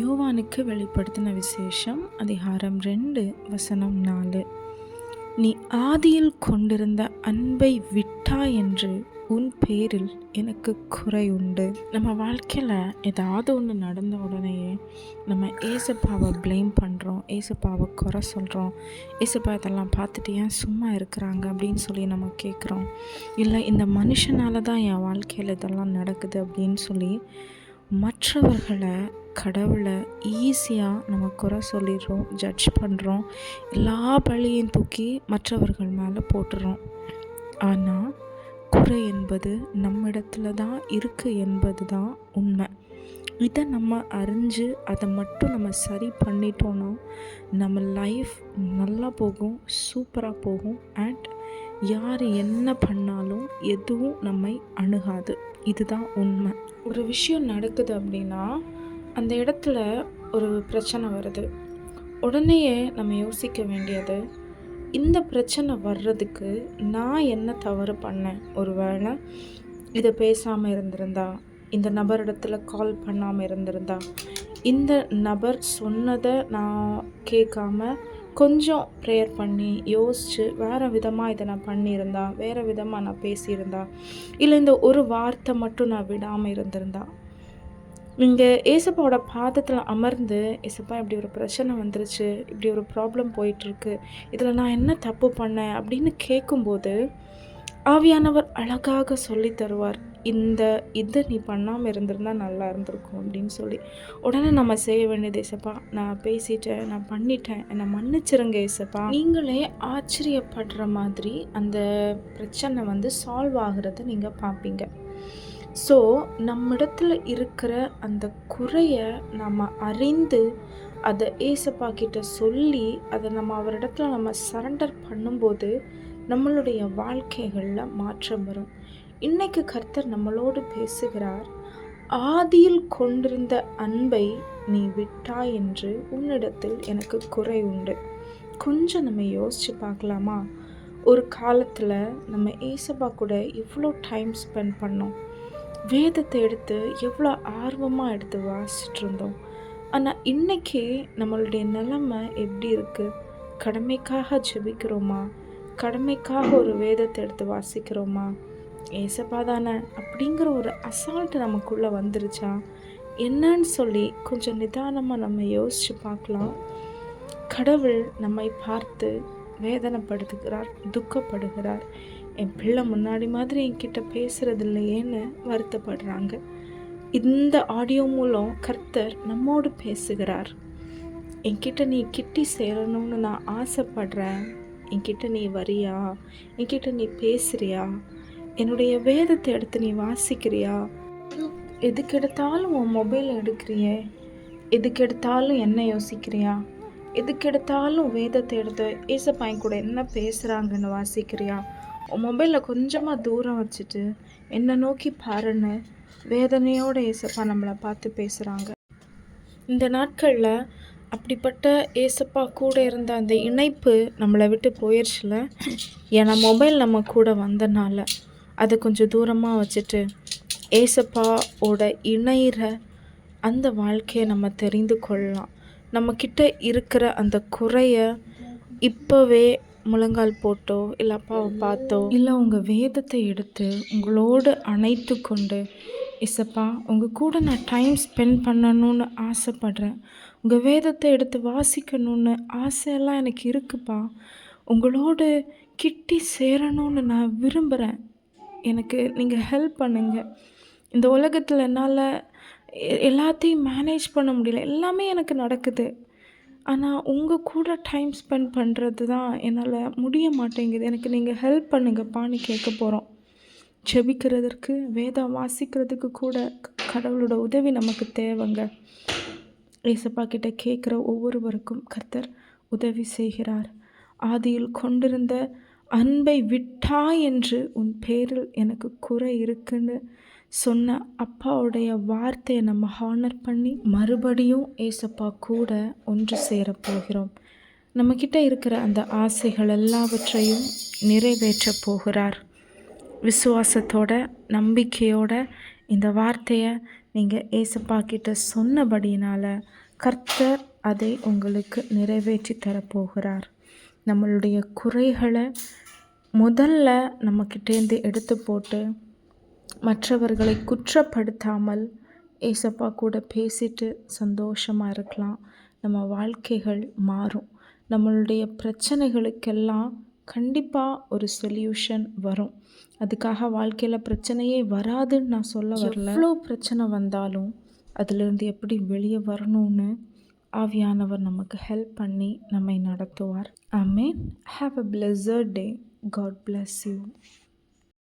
யோவானுக்கு வெளிப்படுத்தின விசேஷம் அதிகாரம் ரெண்டு வசனம் நாலு. நீ ஆதியில் கொண்டிருந்த அன்பை விட்டா என்று உன் பேரில் எனக்கு குறை உண்டு. நம்ம வாழ்க்கையில் ஏதாவது ஒன்று நடந்த உடனேயே நம்ம ஏசப்பாவை ப்ளேம் பண்ணுறோம் ஏசப்பாவை குறை சொல்கிறோம் ஏசப்பா இதெல்லாம் பார்த்துட்டு ஏன் சும்மா இருக்கிறாங்க அப்படின்னு சொல்லி நம்ம கேட்குறோம் இல்லை இந்த மனுஷனால தான் என் வாழ்க்கையில் இதெல்லாம் நடக்குது அப்படின்னு சொல்லி மற்றவர்களை கடவுளை ஈஸியாக நம்ம குறை சொல்லிடுறோம் ஜட்ஜ் பண்ணுறோம் எல்லா பழியும் தூக்கி மற்றவர்கள் மேலே போட்டுறோம். ஆனால் குறை என்பது நம்மிடத்துல தான் இருக்குது என்பது தான் உண்மை. இதை நம்ம அறிஞ்சு அதை மட்டும் நம்ம சரி பண்ணிட்டோன்னா நம்ம லைஃப் நல்லா போகும் சூப்பராக போகும் அண்ட் யார் என்ன பண்ணாலும் எதுவும் நம்மை அணுகாது. இதுதான் உண்மை. ஒரு விஷயம் நடக்குது அப்படின்னா அந்த இடத்துல ஒரு பிரச்சனை வருது. உடனேயே நம்ம யோசிக்க வேண்டியது இந்த பிரச்சனை வர்றதுக்கு நான் என்ன தவறு பண்ணேன்? ஒரு வேளை இதை பேசாமல் இருந்திருந்தா இந்த நபரிடத்துல கால் பண்ணாமல் இருந்திருந்தா இந்த நபர் சொன்னதை நான் கேட்காம கொஞ்சம் ப்ரேயர் பண்ணி யோசித்து வேறு விதமாக இதை நான் பண்ணியிருந்தா வேறு விதமாக நான் பேசியிருந்தா இல்லை இந்த ஒரு வார்த்தை மட்டும் நான் விடாமல் இருந்திருந்தா? இங்கே ஏசப்பாவோட பாதத்தில் அமர்ந்து ஏசப்பா இப்படி ஒரு பிரச்சனை வந்துருச்சு இப்படி ஒரு ப்ராப்ளம் போயிட்டுருக்கு இதில் நான் என்ன தப்பு பண்ணேன் அப்படின்னு கேட்கும்போது ஆவியானவர் அழகாக சொல்லி தருவார். இந்த இது நீ பண்ணாமல் இருந்திருந்தால் நல்லா இருந்திருக்கும் அப்படின்னு சொல்லி. உடனே நம்ம செய்ய வேண்டியது இசப்பா நான் பேசிட்டேன் நான் பண்ணிட்டேன். என்னை மன்னிச்சிருங்க ஏசப்பா. நீங்களே ஆச்சரியப்படுற மாதிரி அந்த பிரச்சனை வந்து சால்வ் ஆகிறத நீங்கள் பார்ப்பீங்க. ஸோ நம்மிடத்தில் இருக்கிற அந்த குறையை நம்ம அறிந்து அதை ஏசப்பா கிட்ட சொல்லி அதை நம்ம அவரிடத்துல நம்ம சரண்டர் பண்ணும்போது நம்மளுடைய வாழ்க்கைகளில் மாற்றம் வரும். இன்னைக்கு கர்த்தர் நம்மளோடு பேசுகிறார் ஆதியில் கொண்டிருந்த அன்பை நீ விட்டாய் என்று உன்னிடத்தில் எனக்கு குறை உண்டு. கொஞ்சம் நம்ம யோசித்து பார்க்கலாமா? ஒரு காலத்தில் நம்ம ஏசப்பா கூட இவ்வளோ டைம் ஸ்பெண்ட் பண்ணோம். வேதத்தை எடுத்து எவ்வளோ ஆர்வமாக எடுத்து வாசிச்சுட்டு இருந்தோம். ஆனால் இன்றைக்கி நம்மளுடைய நிலமை எப்படி இருக்குது கடமைக்காக ஜெபிக்கிறோமா? கடமைக்காக ஒரு வேதத்தை எடுத்து வாசிக்கிறோமா? ஏசப்பா தானே அப்படிங்கிற ஒரு அசால்ட்டு நமக்குள்ளே வந்துருச்சா? என்னன்னு சொல்லி கொஞ்சம் நிதானமாக நம்ம யோசித்து பார்க்கலாம். கடவுள் நம்மை பார்த்து வேதனைப்படுத்துகிறார் துக்கப்படுகிறார். என் பிள்ளை முன்னாடி மாதிரி என்கிட்ட பேசுகிறது இல்லையேன்னு வருத்தப்படுறாங்க. இந்த ஆடியோ மூலம் கர்த்தர் நம்மோடு பேசுகிறார். என்கிட்ட நீ கிட்டி சேரணும்னு நான் ஆசைப்படுறேன். என்கிட்ட நீ வரியா? என்கிட்ட நீ பேசுறியா? என்னுடைய வேதத்தை எடுத்து நீ வாசிக்கிறியா? எதுக்கு எடுத்தாலும் உன் மொபைல் எடுக்கிறியே. எதுக்கு எடுத்தாலும் என்ன யோசிக்கிறியா? எதுக்கு எடுத்தாலும் வேதத்தை எடுத்து ஏசப்பாயின் கூட என்ன பேசுகிறாங்கன்னு வாசிக்கிறியா? உன் மொபைலில் கொஞ்சமாக தூரம் வச்சுட்டு என்னை நோக்கி பாருன்னு வேதனையோட ஏசப்பா நம்மளை பார்த்து பேசுகிறாங்க இந்த நாட்களில் அப்படிப்பட்ட ஏசப்பா கூட இருந்த அந்த இணைப்பு நம்மளை விட்டு போயிடுச்சுல ஏன்னா மொபைல் நம்ம கூட வந்தனால. அதை கொஞ்சம் தூரமாக வச்சுட்டு ஏசப்பாவோட இணையிற அந்த வாழ்க்கையை நம்ம தெரிந்து கொள்ளலாம். நம்மக்கிட்ட இருக்கிற அந்த குறைய இப்போவே முழங்கால் போட்டோ இல்லை அப்பாவை பார்த்தோ இல்லை உங்கள் வேதத்தை எடுத்து உங்களோடு அணைத்து கொண்டு இசப்பா உங்கள் கூட நான் டைம் ஸ்பெண்ட் பண்ணணும்னு ஆசைப்படுறேன். உங்கள் வேதத்தை எடுத்து வாசிக்கணும்னு ஆசையெல்லாம் எனக்கு இருக்குப்பா. உங்களோடு கிட்டி சேரணும்னு நான் விரும்புகிறேன் எனக்கு நீங்கள் ஹெல்ப் பண்ணுங்கள் இந்த உலகத்தில் என்னால் எல்லாத்தையும் மேனேஜ் பண்ண முடியல. எல்லாமே எனக்கு நடக்குது. ஆனால் உங்கள் கூட டைம் ஸ்பெண்ட் பண்ணுறது தான் என்னால் முடிய மாட்டேங்குது. எனக்கு நீங்கள் ஹெல்ப் பண்ணுங்கப்பான்னு கேட்க போகிறோம் ஜெபிக்கிறதுக்கு வேதம் வாசிக்கிறதுக்கு கூட கடவுளோட உதவி நமக்கு தேவைங்க. ஏசப்பா கிட்ட கேட்குற ஒவ்வொருவருக்கும் கர்த்தர் உதவி செய்கிறார். ஆதியில் கொண்டிருந்த அன்பை விட்டா என்று உன் பேரில் எனக்கு குறை இருக்குன்னு சொன்ன அப்பாவுடைய வார்த்தையை நம்ம ஹானர் பண்ணி மறுபடியும் ஏசப்பா கூட ஒன்று சேரப்போகிறோம் நம்மக்கிட்ட இருக்கிற அந்த ஆசைகள் எல்லாவற்றையும் நிறைவேற்ற போகிறார். விசுவாசத்தோட நம்பிக்கையோட இந்த வார்த்தையை நீங்கள் ஏசப்பா கிட்ட சொன்னபடியினால் கர்த்தர் அதை உங்களுக்கு நிறைவேற்றி தரப்போகிறார் நம்மளுடைய குறைகளை முதல்ல நம்மக்கிட்டேருந்து எடுத்து போட்டு மற்றவர்களை குற்றப்படுத்தாமல் ஏசப்பா கூட பேசிட்டு சந்தோஷமாக இருக்கலாம். நம்ம வாழ்க்கைகள் மாறும். நம்மளுடைய பிரச்சனைகளுக்கெல்லாம் கண்டிப்பாக ஒரு சொல்யூஷன் வரும். அதுக்காக வாழ்க்கையில் பிரச்சனையே வராதுன்னு நான் சொல்ல வரல. எவ்வளோ பிரச்சனை வந்தாலும் அதிலிருந்து எப்படி வெளியே வரணும்னு ஆவியானவர் நமக்கு ஹெல்ப் பண்ணி நம்மை நடத்துவார். I mean have a pleasure day God bless you.